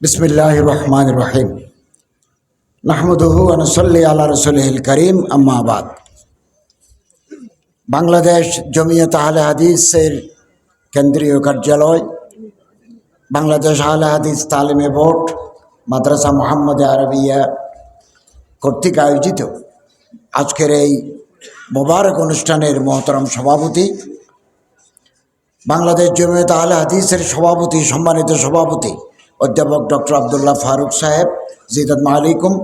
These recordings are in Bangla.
বিসমিল্লাহ রহমান রহিম নাহমদহু আনসল্লি আল্লাহ রসুলহিল করিম আম্মাবাদ বাংলাদেশ জমিয়ত আহলে হাদিসের কেন্দ্রীয় কার্যালয়, বাংলাদেশ আহলে হাদিস তালিমে বোর্ড, মাদ্রাসা মোহাম্মদ আরবিয়া কর্তৃক আয়োজিত আজকের এই মোবারক অনুষ্ঠানের মহতরম সভাপতি, বাংলাদেশ জমিয়ত আহলে হাদিসের সভাপতি, সম্মানিত সভাপতি অধ্যাপক ডক্টর আবদুল্লাহ ফারুক সাহেব, জিদাত আলাইকুম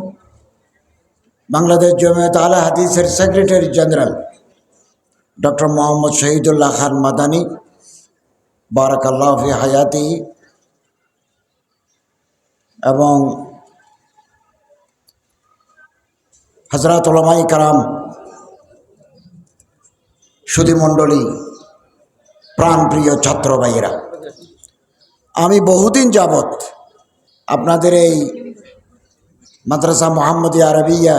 বাংলাদেশ জমিয়ত আহলে হাদিসের secretary general, doctor Mohammad Shahidullah Khan Madani, বারাকাল্লাহ হায়াতি, এবং হজরত ওলামাই কারাম, সুধীমণ্ডলী, প্রাণপ্রিয় ছাত্র ভাইয়েরা আমি বহুদিন যাবৎ আপনাদের এই মাদ্রাসা মোহাম্মদী আরবিয়া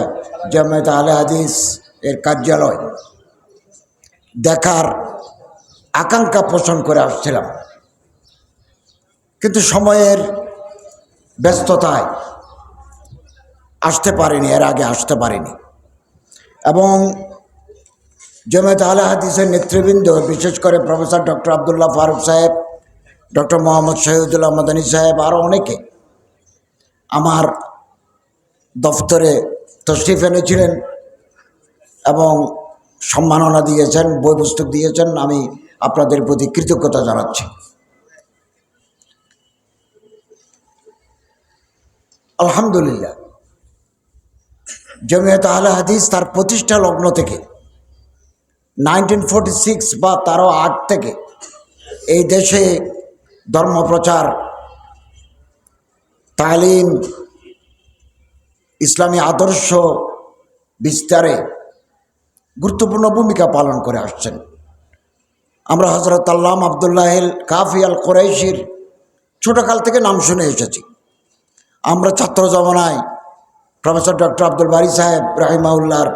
জামায়াত আলে হাদিস এর কার্যালয় দেখার আকাঙ্ক্ষা পোষণ করে আসছিলাম। কিন্তু সময়ের ব্যস্ততায় আসতে পারিনি, এর আগে আসতে পারিনি। এবং জমায়েত আলে হাদিসের নেতৃবৃন্দ, বিশেষ করে প্রফেসর ডক্টর আবদুল্লাহ ফারুক সাহেব, ডক্টর মোহাম্মদ শহীদুল্লাহ মাদানী সাহেব আরও অনেকে আমার দফতরে তশরিফ এনেছিলেন এবং সম্মাননা দিয়েছেন বই পুস্তক দিয়েছেন, আমি আপনাদের প্রতি কৃতজ্ঞতা জানাচ্ছি। আলহামদুলিল্লাহ, জমিয়ত আহলে হাদিস তার প্রতিষ্ঠা লগ্ন থেকে নাইনটিন সিক্স বা তারও আগ থেকে এই দেশে ধর্মপ্রচার তালিম, ইসলামী আদর্শ বিস্তারে গুরুত্বপূর্ণ ভূমিকা পালন করে আসছেন। আমরা হজরত আল্লাম আবদুল্লাহিল কাফি আল কোরাইশির ছোটোকাল থেকে নাম শুনে এসেছি। আমরা ছাত্র জমানায় প্রফেসর ডক্টর আব্দুল বারি সাহেব রাহিমাউল্লার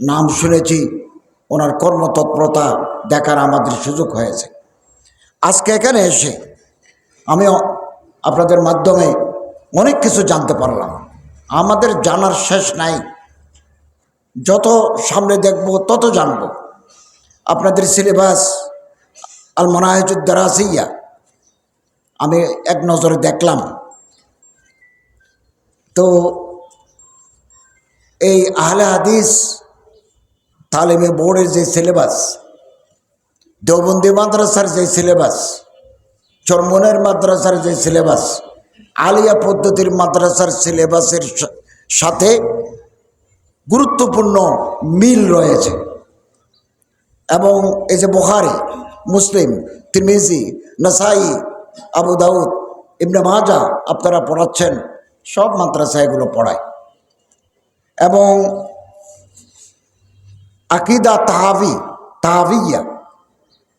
নাম শুনেছি, ওনার কর্মতৎপরতা দেখার আমাদের সুযোগ হয়েছে। আজকে এখানে এসে আমি আপনাদের মাধ্যমে অনেক কিছু জানতে পারলাম। আমাদের জানার শেষ নাই। যত সামনে দেখব, তত জানব। আপনাদের সিলেবাস আল মনাহেজুদ্দারাসিয়া আমি এক নজরে দেখলাম। তো এই আহলে হাদিস তালিমে বোর্ডের যে সিলেবাস, দেওবন্দি মাদ্রাসার যে সিলেবাস চরমনের মাদ্রাসার যে সিলেবাস, আলিয়া পদ্ধতির মাদ্রাসার সিলেবাসের সাথে গুরুত্বপূর্ণ মিল রয়েছে। এবং এই যে বোহারি মুসলিম, তিরমিজি, নাসাই, আবু দাউদ, ইবনে মাজা আপনারা পড়াচ্ছেন, সব মাদ্রাসা এগুলো পড়ায়। এবং আকিদা তাহাবি, তাহাবিয়া,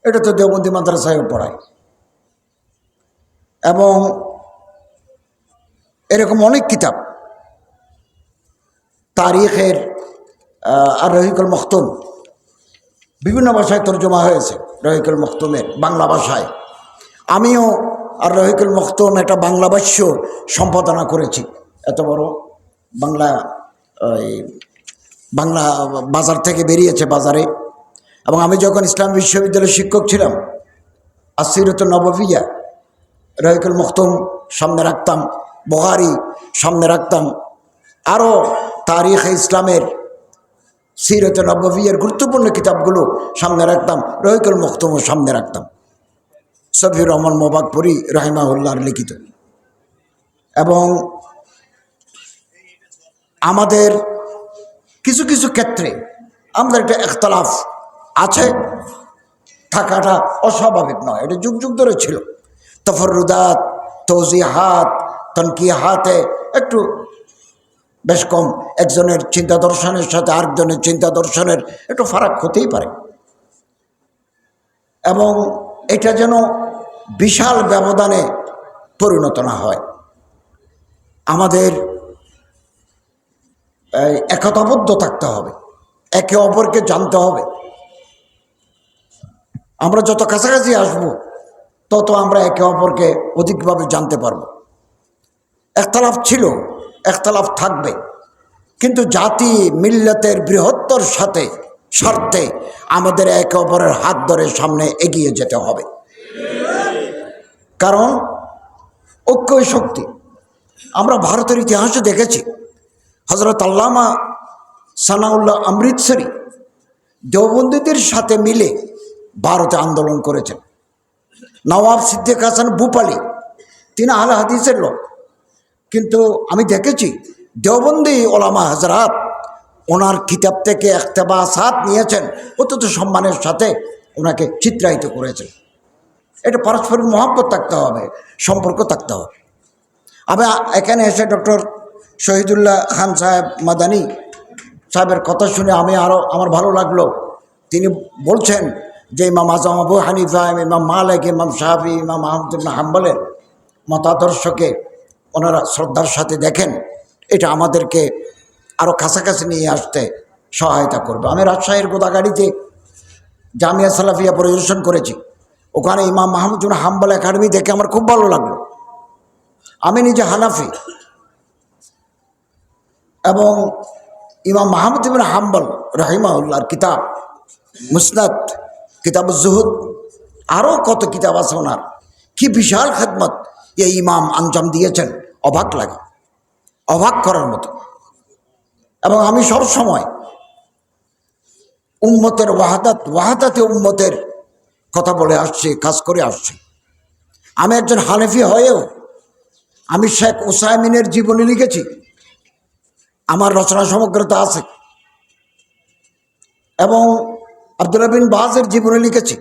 এটা তো দেওবন্দি মাদ্রাসায়ও পড়ায়। এবং এরকম অনেক কিতাব। তারিখের আর রহিকুল মখতুম। বিভিন্ন ভাষায় তর্জমা হয়েছে রহিকুল মখতুমের বাংলা ভাষায়। আমিও আর রহিকুল মখতুম একটা বাংলা ভাষ্য সম্পাদনা করেছি। এত বড় বাংলা বাংলা বাজার থেকে বেরিয়েছে বাজারে। এবং আমি যখন ইসলাম বিশ্ববিদ্যালয়ের শিক্ষক ছিলাম আসিরত নবভিয়া রহিকুল মখতুম, সামনে রাখতাম। বহারি সামনে রাখতাম। আরও তারিখ ইসলামের সিরত নবভিয়ার গুরুত্বপূর্ণ কিতাবগুলো সামনে রাখতাম। রহিকুল মখতুমও সামনে রাখতাম। সফির রহমান মোবাকপুরি রাহিমাহুল্লাহর লিখিত। এবং আমাদের কিছু কিছু ক্ষেত্রে আমাদের একটা একতলাফ আছে। থাকাটা অস্বাভাবিক নয়। এটা যুগ যুগ ধরে ছিল। তফরুদাত তৌজি হাত তনকি হাতে একটু বেশ কম। একজনের চিন্তা দর্শনের সাথে আরেকজনের চিন্তা দর্শনের একটু ফারাক হতেই পারে। এবং এটা যেন বিশাল ব্যবধানে পরিণত না হয়। আমাদের একতাবদ্ধ থাকতে হবে। একে অপরকে জানতে হবে। আমরা যত কাছাকাছি আসব তত আমরা একে অপরকে অধিকভাবে জানতে পারব। একতলাফ ছিল, একতলাফ থাকবে। কিন্তু জাতি মিল্লাতের বৃহত্তর সাথে স্বার্থে আমাদের একে অপরের হাত ধরে সামনে এগিয়ে যেতে হবে। কারণ ঐক্যই শক্তি। আমরা ভারতের ইতিহাসে দেখেছি হজরত আল্লামা সানাউল্লাহ অমৃতসরী দেওবন্দীদের সাথে মিলে ভারতে আন্দোলন করেছেন। নওয়াব সিদ্দিক হাসান ভূপালি, তিনি আল হাদিসের লোক। কিন্তু আমি দেখেছি, দেওবন্দি ওলামা হাজরাত ওনার কিতাব থেকে একতেবাসাত নিয়েছেন, অত্যন্ত সম্মানের সাথে ওনাকে চিত্রায়িত করেছেন। এটা পারস্পরিক মহাব্বত থাকতে হবে, সম্পর্ক থাকতে হবে। আমি এখানে এসে ডক্টর শহীদুল্লাহ খান সাহেব মাদানি সাহেবের কথা শুনে আমি আরও আমার ভালো লাগল। তিনি বলছেন যে ইমাম আজম আবু হানিফা, ইমাম মালিক, ইমাম সাহাবি ইমাম আহমদুল্লাহ হাম্বলের মতাদর্শকে ওনারা শ্রদ্ধার সাথে দেখেন, এটা আমাদেরকে আরও কাছাকাছি নিয়ে আসতে সহায়তা করবে। আমি রাজশাহীর গোদাগাড়িতে জামিয়া সালাফিয়া পরিদর্শন করেছি। ওখানে ইমাম মাহমুদুল হাম্বল একাডেমি দেখে আমার খুব ভালো লাগল। আমি নিজে হানাফি এবং ইমাম মাহমুদ হাম্বল রহিমাউল্লাহর কিতাব মুসনাদ কিতাব জুহুদ আরও কত কিতাব আছে ওনার। কি বিশাল খেদমত এই ইমাম আঞ্জাম দিয়েছেন, অবাক লাগে। অবাক করার মতো। এবং আমি সব সময় উম্মতের ওয়াহাদাত, ওয়াহাদাতে উম্মতের কথা বলে আসছি, কাজ করে আসছি। আমি একজন হানেফি হয়েও আমি শেখ ওসাইমিনের জীবনী লিখেছি। আমার রচনা সমগ্রতা আছে। এবং আব্দুল বিন বাজের জীবনী লিখেছি।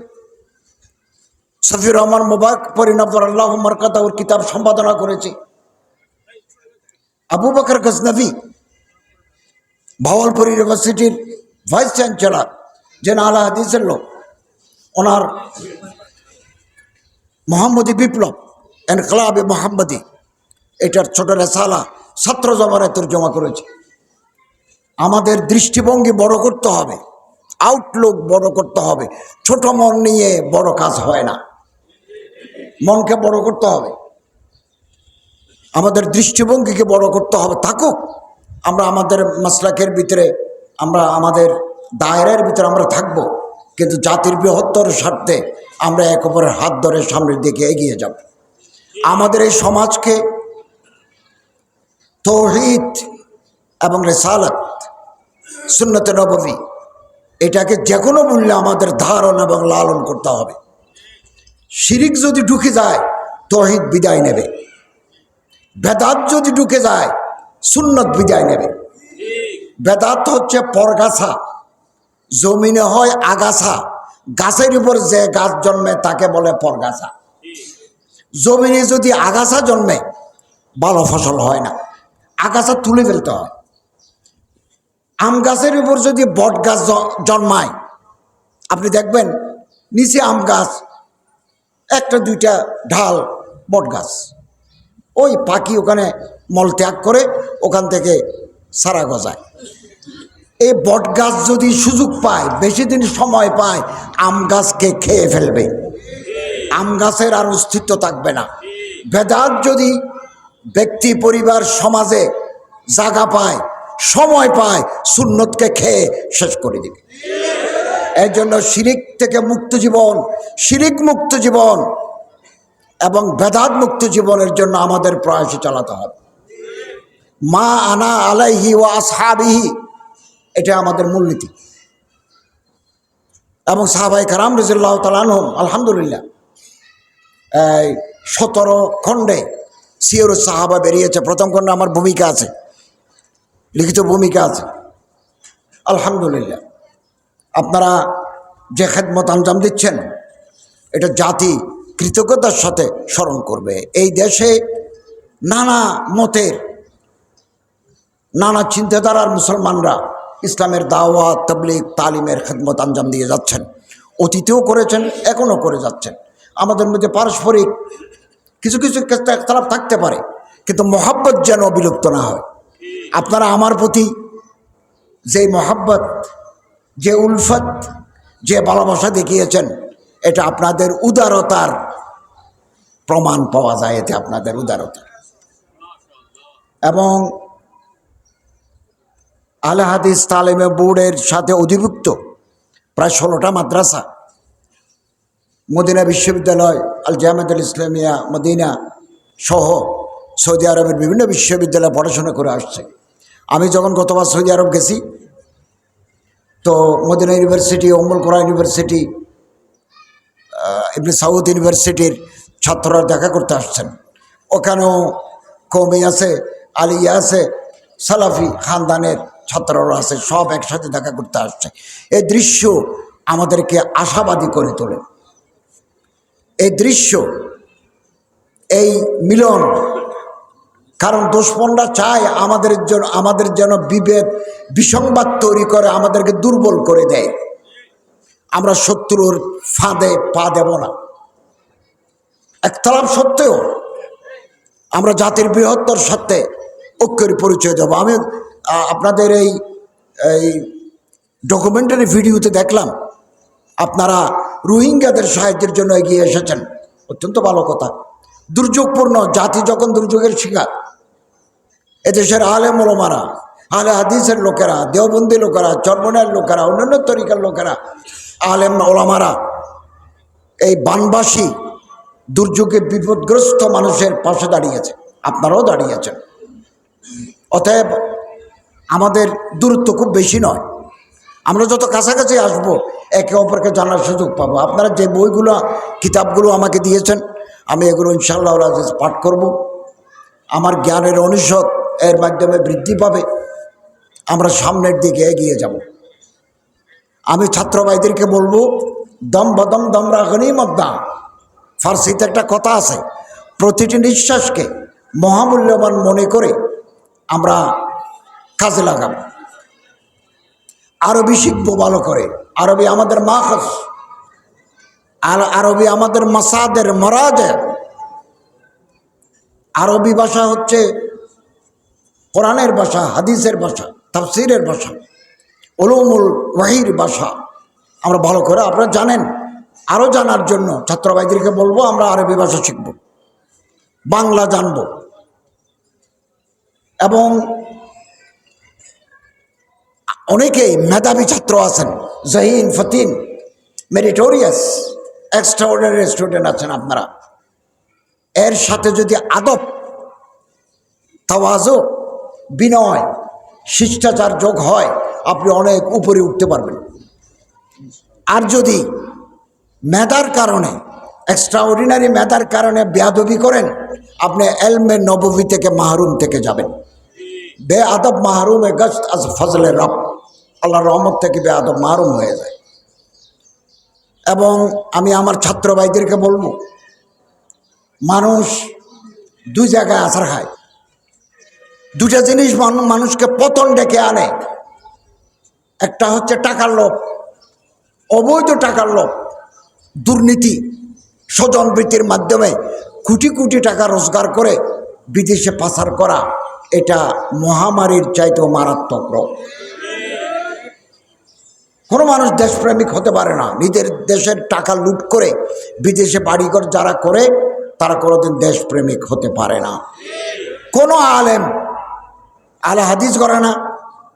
সফির রহমান মুবাক পরিনবর আল্লাহ মারকাতা ওর কিতাব সম্পাদনা করেছি। আবু বকর গজনবী ভাওয়ালপুর ইউনিভার্সিটির ভাইস চ্যান্সেলার, যে আলা হাদিসের লোক। ওনার মোহাম্মদী বিপ্লব, এনকলাবে মোহাম্মদী। এটার ছোট রেসালা ছাত্র জমানায় তর্জমা করেছে। আমাদের দৃষ্টিভঙ্গি বড় করতে হবে। আউটলুক বড় করতে হবে। ছোট মন নিয়ে বড় কাজ হয় না। মনকে বড় করতে হবে। আমাদের দৃষ্টিভঙ্গিকে বড় করতে হবে। থাকুক, আমরা আমাদের মাসলাকের ভিতরে, আমরা আমাদের দায়রের ভিতরে আমরা থাকব। কিন্তু জাতির বৃহত্তর স্বার্থে আমরা এক অপরের হাত ধরে সামনের দিকে এগিয়ে যাব। আমাদের এই সমাজকে তৌহিদ এবং রেসালত, সুন্নতে নবী এটাকে যে কোনো মূল্যে আমাদের ধারণ এবং লালন করতে হবে। শিরিক যদি ঢুকে যায়, তহিদ বিদায় নেবে। বেদাত যদি ঢুকে যায়, সুন্নত বিদায় নেবে। বেদাত হচ্ছে পরগাছা। জমিনে হয় আগাছা। গাছের উপর যে গাছ জন্মে, তাকে বলে পরগাছা। জমিনে যদি আগাছা জন্মে, ভালো ফসল হয় না। আগাছা তুলে ফেলতে হয়। আম গাছের উপর যদি বট গাছ জন্মায়, আপনি দেখবেন নিচে আম গাছ, একটা, দুইটা ঢাল বট গাছ। ওই পাখি ওখানে মল ত্যাগ করে ওখান থেকে সারা গজায়। এই বট গাছ যদি সুযোগ পায়, বেশি দিন সময় পায়, আম গাছকে খেয়ে ফেলবে। আম গাছের আর অস্তিত্ব থাকবে না। বেদাত যদি ব্যক্তি, পরিবার, সমাজে জাগা পায় সময় পায়, সুন্নতকে খেয়ে শেষ করে দিবে। এর জন্য শিরিক থেকে মুক্ত জীবন, শিরিক মুক্ত জীবন এবং বেদাত মুক্ত জীবনের জন্য আমাদের প্রয়াস চালাতে হবে। মা আনা আলাইহি ও আসহাবিহি, এটা আমাদের মূলনীতি এবং সাহাবাই কারাম রাজিল্লাহ তালানহম আলহামদুলিল্লাহ। এই সতেরো খণ্ডে সিওর সাহাবা বেরিয়েছে। প্রথম খণ্ডে আমার ভূমিকা আছে। লিখিত ভূমিকা আছে। আলহামদুলিল্লাহ। আপনারা যে খেদমত আঞ্জাম দিচ্ছেন, এটা জাতি কৃতজ্ঞতার সাথে স্মরণ করবে। এই দেশে নানা মতের, নানা চিন্তাধারার মুসলমানরা ইসলামের দাওয়া তবলিগ, তালিমের খেদমত আঞ্জাম দিয়ে যাচ্ছেন। অতীতেও করেছেন, এখনও করে যাচ্ছেন। আমাদের মধ্যে পারস্পরিক কিছু কিছু ক্ষেত্রে একতলাপ থাকতে পারে, কিন্তু মহাব্বত যেন বিলুপ্ত না হয়। আপনারা আমার প্রতি যে মহাব্বত, যে উলফত, যে ভালোবাসা দেখিয়েছেন, এটা আপনাদের উদারতার প্রমাণ পাওয়া যায়, এতে আপনাদের উদারতা। এবং আল হাদিস তালিমে বোর্ডের সাথে অধিভুক্ত প্রায় ষোলোটা মাদ্রাসা, মদিনা বিশ্ববিদ্যালয় আল জাহামেদুল ইসলামিয়া, মদিনা সহ সৌদি আরবের বিভিন্ন বিশ্ববিদ্যালয়ে পড়াশোনা করে আসছে। আমি যখন গতবার সৌদি আরব গেছি, তো মদিনা ইউনিভার্সিটি অম্বুল ইউনিভার্সিটি এমনি সাউথ ইউনিভার্সিটির ছাত্ররা দেখা করতে আসছেন। ওখানেও কৌমি আছে, আলিয়া আছে, সালাফি, খানদানের ছাত্ররা আছে, সব একসাথে দেখা করতে আসছে। এই দৃশ্য আমাদেরকে আশাবাদী করে তোলে। এই দৃশ্য, এই মিলন কারণ দুশ্মনরা চায় আমাদের জন্য আমাদের যেন বিভেদ, বিসংবাদ তৈরি করে আমাদেরকে দুর্বল করে দেয়। আমরা শত্রুর ফাঁদে পা দেব না। একতলাপ সত্ত্বেও আমরা জাতির বৃহত্তর সত্ত্বে ঐক্যের পরিচয় দেবো। আমি আপনাদের এই এই ডকুমেন্টারি ভিডিওতে দেখলাম, আপনারা রোহিঙ্গাদের সাহায্যের জন্য এগিয়ে এসেছেন। অত্যন্ত ভালো কথা। দুর্যোগপূর্ণ, জাতি যখন দুর্যোগের শিকার, এদেশের আলে মোলমারা আলে হাদিসের লোকেরা, দেওবন্দি লোকেরা চর্মনের লোকেরা, অন্যান্য তরিকার লোকেরা, আলেম ওলামারা, এই বানবাসী দুর্যোগে বিপদগ্রস্ত মানুষের পাশে দাঁড়িয়েছে, আপনারাও দাঁড়িয়েছেন। অতএব আমাদের দূরত্ব খুব বেশি নয়। আমরা যত কাছাকাছি আসব, একে অপরকে জানার সুযোগ পাবো। আপনারা যে বইগুলো, কিতাবগুলো আমাকে দিয়েছেন আমি এগুলো ইনশাল্লাহ আজিজ পাঠ করব। আমার জ্ঞানের অনুষদ এর মাধ্যমে বৃদ্ধি পাবে। আমরা সামনের দিকে এগিয়ে যাব। আমি ছাত্র ভাইদেরকে বলব, দম বদম দম রাখনি মদ্দা। ফার্সিতে একটা কথা আছে, প্রতিটি নিঃশ্বাসকে মহামূল্যবান মনে করে আমরা কাজে লাগাব। আরবি শিখব ভালো করে। আরবি আমাদের মাখস আর আরবি আমাদের মাসাদের মরাজের আরবি ভাষা হচ্ছে কোরআনের ভাষা, হাদিসের ভাষা, তাফসিরের ভাষা ওলুমুল ওয়াহির ভাষা। আমরা ভালো করে আপনারা জানেন। আরও জানার জন্য ছাত্রবাইদেরকে বলব, আমরা আরবি ভাষা শিখব। বাংলা জানব। এবং অনেকেই মেধাবী ছাত্র আছেন, জহিন, ফতিন, মেরিটোরিয়াস। এক্সট্রাঅর্ডিনারি স্টুডেন্ট আছেন আপনারা। এর সাথে যদি আদব, তাওয়াজো, বিনয়, শিষ্টাচার যোগ হয়, আপনি অনেক উপরে উঠতে পারবেন। আর যদি মেধার কারণে এক্সট্রাঅর্ডিনারি মেধার কারণে বেয়াদবি করেন, আপনি এলমে নববী থেকে মাহরুম থেকে যাবেন। বে আদব মাহরুমে গজ আজ ফজলে রব আল্লাহ রহমত থেকে বে আদব মাহরুম হয়ে যায়। এবং আমি আমার ছাত্র ভাইদেরকে বলব, মানুষ দুই জায়গায় আছার খায়। দুটা জিনিস মানুষকে পতন ডেকে আনে। একটা হচ্ছে টাকার লোভ, অবৈধ টাকার লোভ, দুর্নীতি, স্বজন স্বজনবৃত্তির মাধ্যমে কোটি কোটি টাকা রোজগার করে বিদেশে পাচার করা, এটা মহামারীর চাইতেও মারাত্মক রোগ। কোনো মানুষ দেশপ্রেমিক হতে পারে না। নিজের দেশের টাকা লুট করে বিদেশে বাড়িঘর যারা করে, তারা কোনোদিন দেশপ্রেমিক হতে পারে না। কোনো আলেম আলে হাদিস ঘরানা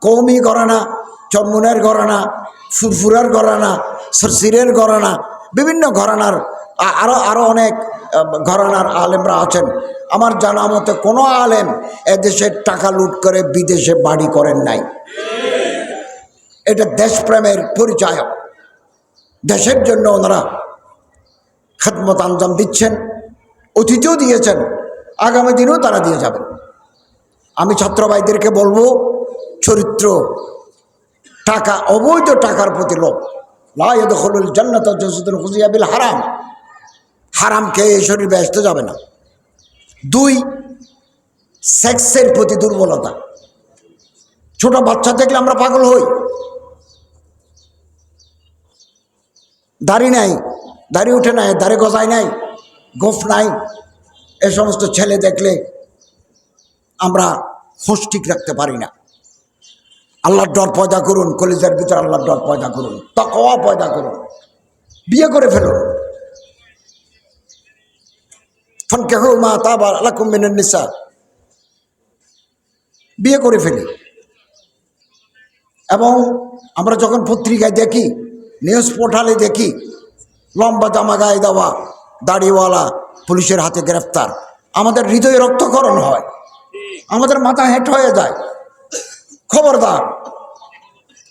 কৌমি ঘরানা চম্মুনের ঘরানা ফুরফুরার ঘরানা সরসিরের ঘরানা বিভিন্ন ঘরানার আরও আরও অনেক ঘরানার আলেমরা আছেন। আমার জানা মতে কোনো আলেম এদেশের টাকা লুট করে বিদেশে বাড়ি করেন নাই। এটা দেশপ্রেমের পরিচয়। দেশের জন্য ওনারা খেদমত আঞ্জাম দিচ্ছেন অতীতেও দিয়েছেন, আগামী দিনেও তারা দিয়ে যাবেন। আমি ছাত্রবাইদেরকে বলব, চরিত্র, টাকা, অবৈধ টাকার প্রতি লোভ। লাখলুল জান্নাত হুজিয়াবিল হারাম। হারাম খেয়ে এই শরীর ব্যস্ত যাবে না। দুই, সেক্সের প্রতি দুর্বলতা। ছোট বাচ্চা দেখলে আমরা পাগল হই। দাড়ি নাই, দাড়ি উঠে নাই, দাড়ি গজায় নাই, গোফ নাই। এ সমস্ত ছেলে দেখলে আমরা হোশ ঠিক রাখতে পারি না। আল্লাহর ডর পয়দা করুন, কলিজার ভিতরে আল্লাহর ডর পয়দা করুন, তকওয়া পয়দা করুন, বিয়ে করে ফেলুন। ফনকেহ মা তাবার আলাকুম মিনান নিসা। বিয়ে করে ফেলি। এবং আমরা যখন পত্রিকায় দেখি নিউজ পোর্টালে দেখি, লম্বা জামা গায়ে দেওয়া দাড়িওয়ালা পুলিশের হাতে গ্রেফতার। আমাদের হৃদয়ে রক্তকরণ হয়। আমাদের মাথা হেঁট হয়ে যায়। খবরদার,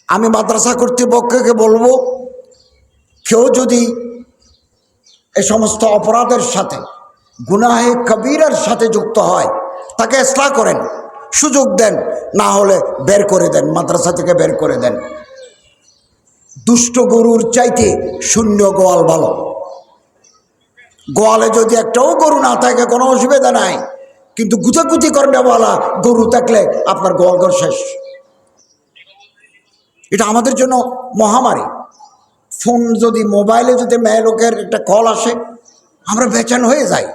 আমি মাদ্রাসা কর্তৃপক্ষকে বলব, কেউ যদি এ সমস্ত অপরাধের সাথে, গুনাহে কবিরের সাথে যুক্ত হয়, তাকে এসলা করেন, সুযোগ দেন, না হলে বের করে দেন, মাদ্রাসা থেকে বের করে দেন। দুষ্ট গরুর চাইতে শূন্য গোয়াল ভালো। গোয়ালে যদি একটাও গরু না থাকে, কোনো অসুবিধা নাই। কিন্তু গুতাগুতি করেওয়ালা গরু থাকলে আপনার গোয়ালঘর শেষ। এটা আমাদের জন্য মহামারী। ফোন যদি, মোবাইলে যদি মেয়ে লোকের একটা কল আসে, আমরা বেচান হয়ে যাই।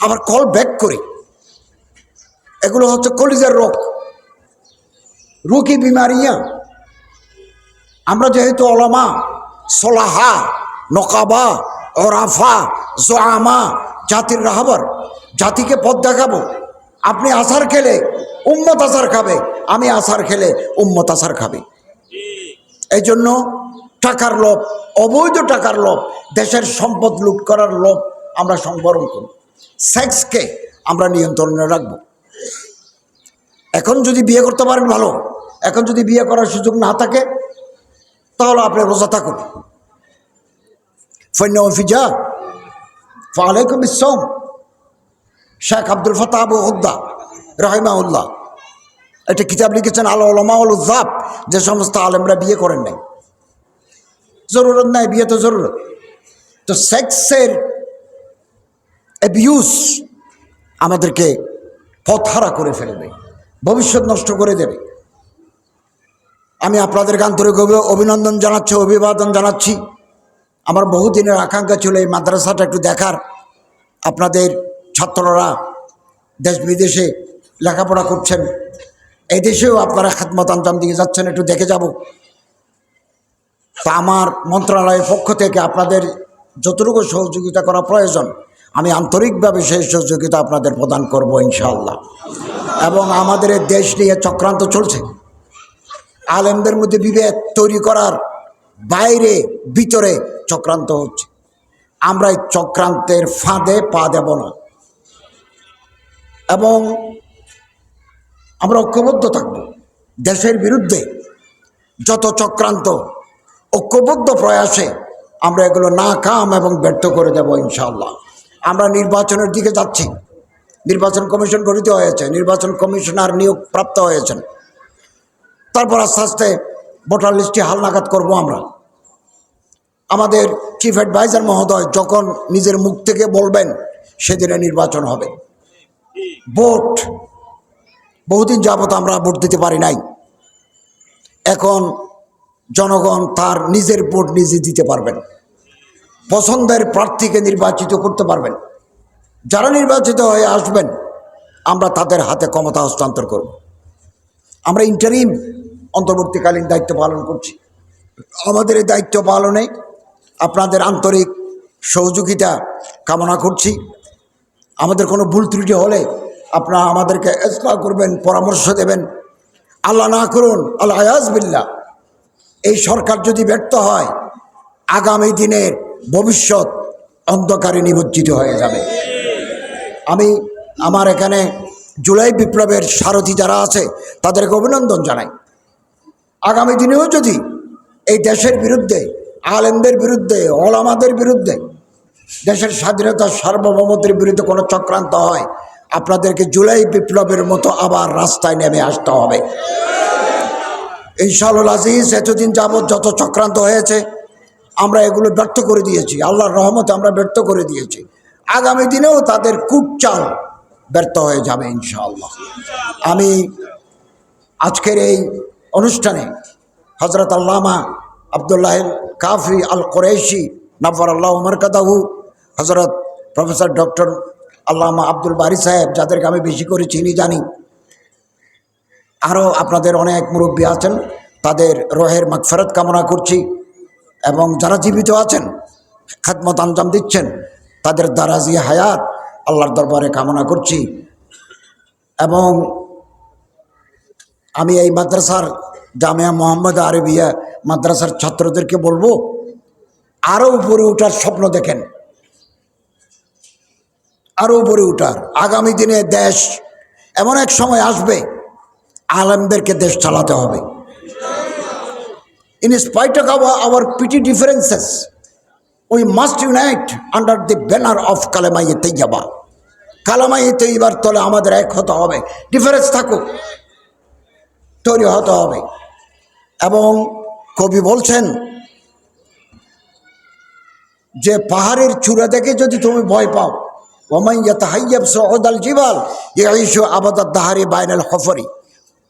আবার কল ব্যাক করি। এগুলো হচ্ছে কলিজার রোগ। রুকি বিমারিয়া আমরা যেহেতু অলমা সোলাহা, নকাবা, ওরাফা, জোয়ামা জাতির রাহাবার, জাতিকে পথ দেখাবো। আপনি আসার খেলে উম্মত আসার খাবে, আমি আসার খেলে উম্মত আসার খাবে। এই জন্য টাকার লোভ, অবৈধ টাকার লোভ, দেশের সম্পদ লুট করার লোভ আমরা সংবরণ করি সেক্সকে আমরা নিয়ন্ত্রণে রাখব। এখন যদি বিয়ে করতে পারেন ভালো, এখন যদি বিয়ে করার সুযোগ না থাকে তাহলে আপনি রোজা থাকুন। ফৈন্য ফিজা ফালাইকুম ইসম শেখ আব্দুল ফতাহ আবু হুদ্দা রহিমাউল্লাহ একটা কিতাব লিখেছেন, আলো ওলমাউল উজ্জাব, যে সমস্ত আলেমরা বিয়ে করেন নাই। জরুরত নাই, বিয়ে তো জরুরত। তো সেক্সের অ্যাবিউজ আমাদেরকে পথহারা করে ফেলবে, ভবিষ্যৎ নষ্ট করে দেবে। আমি আপনাদেরকে আন্তরিক অভি- অভিনন্দন জানাচ্ছি, অভিবাদন জানাচ্ছি। আমার বহুদিনের আকাঙ্ক্ষা ছিল এই মাদ্রাসাটা একটু দেখার। আপনাদের ছাত্ররা দেশ বিদেশে লেখাপড়া করছেন। এই দেশেও আপনারা খাতমত আঞ্জাম দিকে যাচ্ছেন, একটু দেখে যাব। তা আমার মন্ত্রণালয়ের পক্ষ থেকে আপনাদের যতটুকু সহযোগিতা করা প্রয়োজন, আমি আন্তরিকভাবে সেই সহযোগিতা আপনাদের প্রদান করব ইনশাআল্লাহ। এবং আমাদের দেশ নিয়ে চক্রান্ত চলছে। আলেমদের মধ্যে বিভেদ তৈরি করার বাইরে, ভিতরে চক্রান্ত হচ্ছে। আমরা এই চক্রান্তের ফাঁদে পা দেব না। এবং আমরা ঐক্যবদ্ধ থাকব। দেশের বিরুদ্ধে যত চক্রান্ত ঐক্যবদ্ধ প্রয়াসে আমরা এগুলো না কাম এবং ব্যর্থ করে দেব ইনশাল্লাহ আমরা নির্বাচনের দিকে যাচ্ছি। নির্বাচন কমিশন গঠিত হয়েছে। নির্বাচন কমিশনার নিয়োগ প্রাপ্ত হয়েছেন। তারপর আস্তে আস্তে ভোটার লিস্টে হালনাগাদ করব আমরা। আমাদের চিফ অ্যাডভাইজার মহোদয় যখন নিজের মুখ থেকে বলবেন, সেদিনে নির্বাচন হবে। ভোট, বহুদিন যাবত আমরা ভোট দিতে পারি নাই। এখন জনগণ তার নিজের ভোট নিজে দিতে পারবেন। পছন্দের প্রার্থীকে নির্বাচিত করতে পারবেন। যারা নির্বাচিত হয়ে আসবেন, আমরা তাদের হাতে ক্ষমতা হস্তান্তর করব। আমরা ইন্টারিম অন্তর্বর্তীকালীন দায়িত্ব পালন করছি। আমাদের এই দায়িত্ব পালনে আপনাদের আন্তরিক সহযোগিতা কামনা করছি। আমাদের কোনো ভুল ত্রুটি হলে আপনারা আমাদেরকে এসলা করবেন, পরামর্শ দেবেন। আল্লাহ না করুন, আল্লাহ আয়াজবিল্লা এই সরকার যদি ব্যর্থ হয়, আগামী দিনের ভবিষ্যৎ অন্ধকারে নিমজ্জিত হয়ে যাবে। আমি আমার এখানে জুলাই বিপ্লবের সারথি যারা আছে, তাদেরকে অভিনন্দন জানাই। আগামী দিনেও যদি এই দেশের বিরুদ্ধে, আলেমদের বিরুদ্ধে, ওলামাদের বিরুদ্ধে দেশের স্বাধীনতার সার্বভৌমত্বের বিরুদ্ধে কোনো চক্রান্ত হয়, আপনাদেরকে জুলাই বিপ্লবের মতো আবার রাস্তায় নেমে আসতে হবে। ইনশাআল্লাহ আজিজ, এতদিন যাবৎ যত চক্রান্ত হয়েছে, আমরা এগুলো ব্যর্থ করে দিয়েছি। আল্লাহর রহমতে আমরা ব্যর্থ করে দিয়েছি। আগামী দিনেও তাদের কুটচাল ব্যর্থ হয়ে যাবে ইনশাআল্লাহ। আমি আজকের এই অনুষ্ঠানে হজরত আল্লামা আবদুল্লাহ কাফি আল কোরেশি নাফর আল্লাহ উমর কাদাহু হজরত প্রফেসর ডক্টর আল্লামা আব্দুল বারি সাহেব, যাদেরকে আমি বেশি করে চিনি, জানি, আরও আপনাদের অনেক মুরব্বী আছেন, তাদের রোহের মাগফেরত কামনা করছি এবং যারা জীবিত আছেন, খাদমত আঞ্জাম দিচ্ছেন, তাদের দারাজি হায়াত আল্লাহর দরবারে কামনা করছি। এবং আমি এই মাদ্রাসার জামিয়া মোহাম্মদ আরবিয়া মাদ্রাসার ছাত্রদেরকে বলব আরও উপরে ওঠার স্বপ্ন দেখেন। আরও উপরে ওঠার আগামী দিনে দেশ এমন এক সময় আসবে, আলেমদেরকে দেশ চালাতে হবে। In spite of our petty differences we must unite under the banner of কালেমাই তৈয়াবা কালামাই তৈবার তলে আমাদের এক হতে হবে ডিফারেন্স থাকুক তৈরি হতে হবে এবং কবি বলছেন যে পাহাড়ের চূড়া দেখে যদি তুমি ভয় পাও ওমাইয়াত হাইয়াব সহদাল জিবাল ইসু আবাদার দাহারি বাইনাল হফরি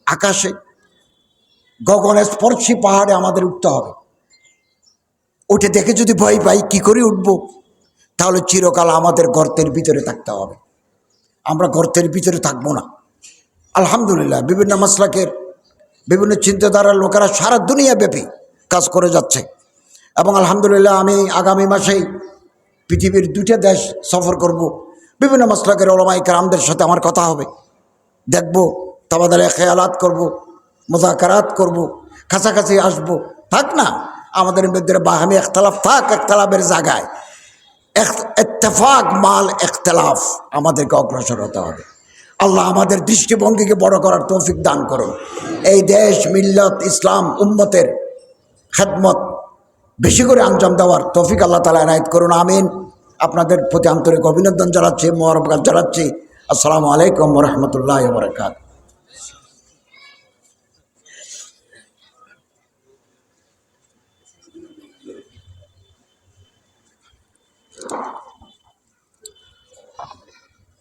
আকাশে গগনে স্পর্শী পাহাড়ে আমাদের উঠতে হবে উঠে দেখে যদি ভয় পাই, কি করে উঠব? তাহলে চিরকাল আমাদের গর্তের ভিতরে থাকতে হবে। আমরা গর্তের ভিতরে থাকব না। আলহামদুলিল্লাহ, বিভিন্ন মাসলাকের, বিভিন্ন চিন্তাধারার লোকেরা সারা দুনিয়া ব্যাপী কাজ করে যাচ্ছে। এবং আলহামদুলিল্লাহ, আমি আগামী মাসেই পৃথিবীর দুইটা দেশ সফর করব। বিভিন্ন মাসলাকের ওলমাই কারামদের সাথে আমার কথা হবে। দেখব তাবাদারে খেয়ালাত করব, মোজাকারাত করব, কাছাকাছি আসব। থাক না। আমাদের মধ্যে বাহামি একতলাফ থাক, একতলাফের জায়গায়। এত্তেফাক, মাল একতলাফ। আমাদেরকে অগ্রসর হতে হবে। আল্লাহ আমাদের দৃষ্টিভঙ্গিকে বড় করার তৌফিক দান করুন। এই দেশ, মিল্লত, ইসলাম, উম্মতের খেদমত। বেশি করে আঞ্জাম দেওয়ার তৌফিক আল্লাহ তালা এনায়ত করুন। আমিন। আপনাদের প্রতি আন্তরিক অভিনন্দন জানাচ্ছি মোহরবাদ জানাচ্ছি। আসসালামু আলাইকুম রহমতুল্লাহ বরকাত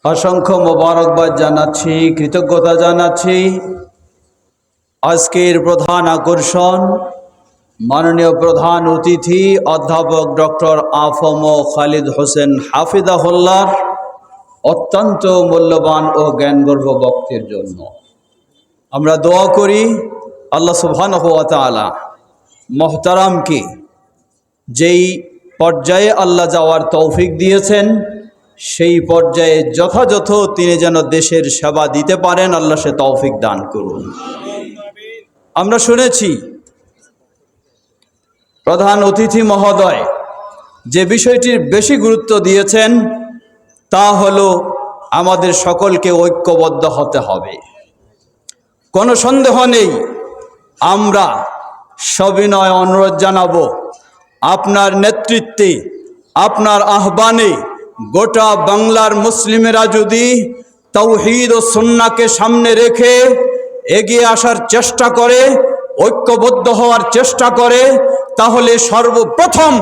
অসংখ্য মোবারকবাদ জানাচ্ছি, কৃতজ্ঞতা জানাচ্ছি। আজকের প্রধান আকর্ষণ, মাননীয় প্রধান অতিথি, অধ্যাপক doctor A F M Khalid Hossain হাফিদাহুল্লার অত্যন্ত মূল্যবান ও জ্ঞানগর্ভ বক্তের জন্য। আমরা দোয়া করি, আল্লাহ সুবহান তালা মহতারামকে যেই পর্যায়ে আল্লাহ যাওয়ার তৌফিক দিয়েছেন। সেই পর্যায়ে যথাযথ তিনি যেন দেশের সেবা দিতে পারেন, আল্লাহ সে তৌফিক দান করুন। আমরা শুনেছি, প্রধান অতিথি মহোদয় যে বিষয়টির বেশি গুরুত্ব দিয়েছেন, তা হলো আমাদের সকলকে ঐক্যবদ্ধ হতে হবে। কোনো সন্দেহ নেই, আমরা সবিনয় অনুরোধ জানাব। আপনার নেতৃত্বে, আপনার আহ্বানে গোটা বাংলার মুসলিমেরা যদি তৌহিদ ও সুন্নাকে সামনে রেখে এগিয়ে আসার চেষ্টা করে, ঐক্যবদ্ধ হওয়ার চেষ্টা করে, তাহলে সর্বপ্রথম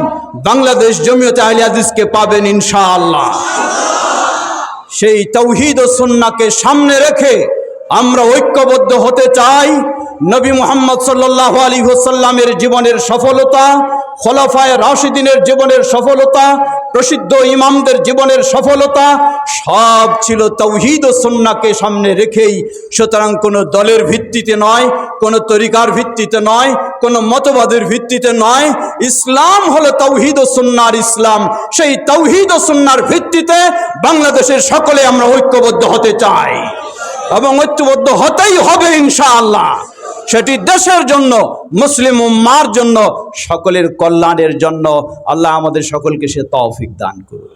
বাংলাদেশ জমিয়তে আহলে হাদিসকে পাবেন ইনশাআল্লাহ। সেই তৌহিদ ও সুন্নাকে সামনে রেখে আমরা ঐক্যবদ্ধ হতে চাই নবী মোহাম্মদ সাল্লাহ আলী হোসাল্লামের জীবনের সফলতা, খোলাফায় রাশিদিনের জীবনের সফলতা, প্রসিদ্ধ ইমামদের জীবনের সফলতা, সব ছিল তৌহিদ ও সন্নাকে সামনে রেখেই। সুতরাং কোনো দলের ভিত্তিতে নয়, কোনো তরিকার ভিত্তিতে নয়, কোনো মতবাদের ভিত্তিতে নয়। ইসলাম হলো তৌহিদ ও সুন্নার ইসলাম। সেই তৌহিদ ও সুন্নার ভিত্তিতে বাংলাদেশের সকলে আমরা ঐক্যবদ্ধ হতে চাই এবং ঐক্যবদ্ধ হতেই হবে ইনশাআল্লাহ। সেটি দেশের জন্য, মুসলিম উম্মার জন্য, সকলের কল্যাণের জন্য আল্লাহ আমাদের সকলকে সে তৌফিক দান করুন।